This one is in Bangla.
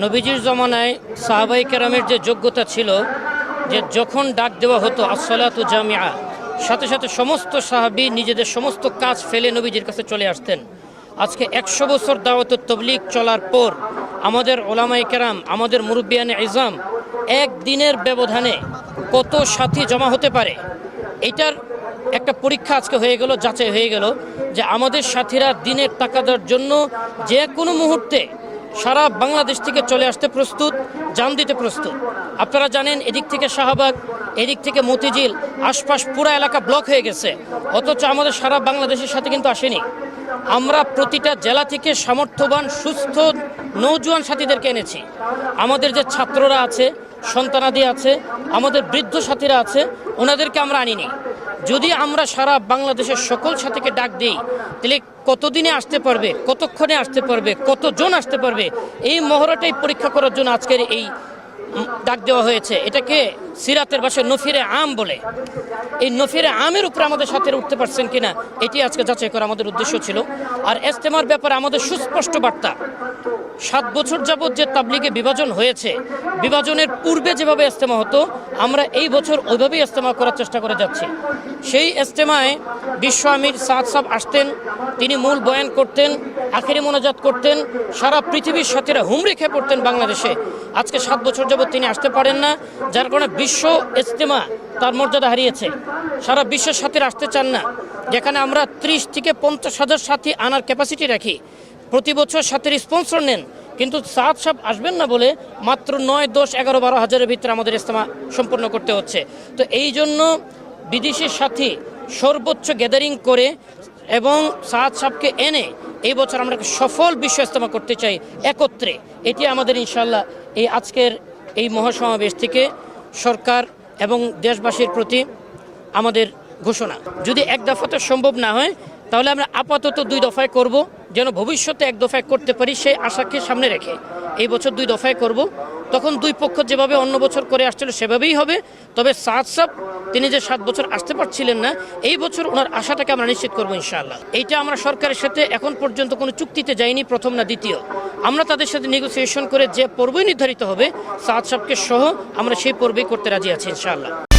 নবীজির জমানায় সাহাবাই কেরামের যে যোগ্যতা ছিল, যে যখন ডাক দেওয়া হতো আসলাতু জামিয়া সাথে সাথে সমস্ত সাহাবি নিজেদের সমস্ত কাজ ফেলে নবীজির কাছে চলে আসতেন। আজকে একশো বছর দাওয়াত তবলিগ চলার পর আমাদের ওলামাই কেরাম, আমাদের মুরব্বিয়ানে ইজাম একদিনের ব্যবধানে কত সাথী জমা হতে পারে? এটার একটা পরীক্ষা আজকে হয়ে গেল, যাচাই হয়ে গেল যে আমাদের সাথীরা দিনের টাকাদার জন্য যে কোনো মুহূর্তে সারা বাংলাদেশ থেকে চলে আসতে প্রস্তুত, জান দিতে প্রস্তুত। আপনারা জানেন, এদিক থেকে শাহবাগ, এদিক থেকে মতিঝিল, আশপাশ পুরো এলাকা ব্লক হয়ে গেছে। অথচ আমাদের সারা বাংলাদেশের সাথে কিন্তু আসেনি। আমরা প্রতিটা জেলা থেকে সামর্থ্যবান, সুস্থ, নৌজোয়ান সাথীদেরকে এনেছি। আমাদের যে ছাত্ররা আছে, সন্তানাদি আছে, আমাদের বৃদ্ধ সাথীরা আছে, ওনাদেরকে আমরা আনিনি। যদি আমরা সারা বাংলাদেশের সকল সাথীকে ডাক দিই, তাহলে কতদিনে আসতে পারবে, কতক্ষণে আসতে পারবে, কতজন আসতে পারবে, এই মহড়াটাই পরীক্ষা করার জন্য আজকের এই ডাক দেওয়া হয়েছে। এটাকে সিরাতের ভাষায় নফিরে আম বলে। এই নফিরে আমের উপরে আমাদের সাথে উঠতে পারছেন কিনা, এটি আজকে যাচাই করা আমাদের উদ্দেশ্য ছিল। আর এস্তেমার ব্যাপারে আমাদের সুস্পষ্ট বার্তা। সাত বছর যাবৎ যে তাবলিগে বিভাজন হয়েছে, বিভাজনের পূর্বে যেভাবে ইস্তেমা হতো, আমরা এই বছর ওইভাবেই ইস্তেমা করার চেষ্টা করে যাচ্ছি। সেই ইস্তেমায় বিশ্ব আমির সাদ সাহ আসতেন, তিনি মূল বয়ান করতেন, আখেরি মোনাজাত করতেন, সারা পৃথিবীর সাথীরা হুমড়ি খেয়ে পড়তেন বাংলাদেশে। আজকে সাত বছর যাবৎ তিনি আসতে পারেন না, যার কারণে বিশ্ব ইস্তেমা তার মর্যাদা হারিয়েছে। সারা বিশ্বের সাথীরা আসতে চান না। যেখানে আমরা ত্রিশ থেকে পঞ্চাশ হাজার সাথী আনার ক্যাপাসিটি রাখি। প্রতি বছর সাথীর স্পন্সর নেন। কিন্তু সাত সাপ আসবেন না বলে মাত্র নয়, দশ, এগারো, বারো হাজারের ভিতরে আমাদের ইস্তেমা সম্পূর্ণ করতে হচ্ছে। তো এই জন্য বিদেশের সাথী সর্বোচ্চ গ্যাদারিং করে এবং সাত সাপকে এনে এই বছর আমরা সফল বিশ্ব ইস্তেমা করতে চাই একত্রে। এটি আমাদের ইনশাল্লাহ এই আজকের এই মহাসমাবেশ থেকে সরকার এবং দেশবাসীর প্রতি আমাদের ঘোষণা। যদি এক দফাতে সম্ভব না হয়, তাহলে আমরা আপাতত দুই দফায় করব। যেন ভবিষ্যতে এক দফায় করতে পারি সেই আশাকে সামনে রেখে। এই বছর দুই দফায় করব। তখন দুই পক্ষ যেভাবে অন্য বছর করে আসছিল সেভাবেই হবে। তবে সাত সাপ তিনি যে সাত বছর আসতে পারছিলেন না, এই বছর ওনার আশাটাকে আমরা নিশ্চিত করব ইনশাআল্লাহ। এইটা আমরা সরকারের সাথে এখন পর্যন্ত কোনো চুক্তিতে যাইনি, প্রথম না দ্বিতীয়। আমরা তাদের সাথে নেগোসিয়েশন করে যে পর্বই নির্ধারিত হবে সাত সাপকে সহ আমরা সেই পর্বেই করতে রাজি আছি ইনশাআল্লাহ।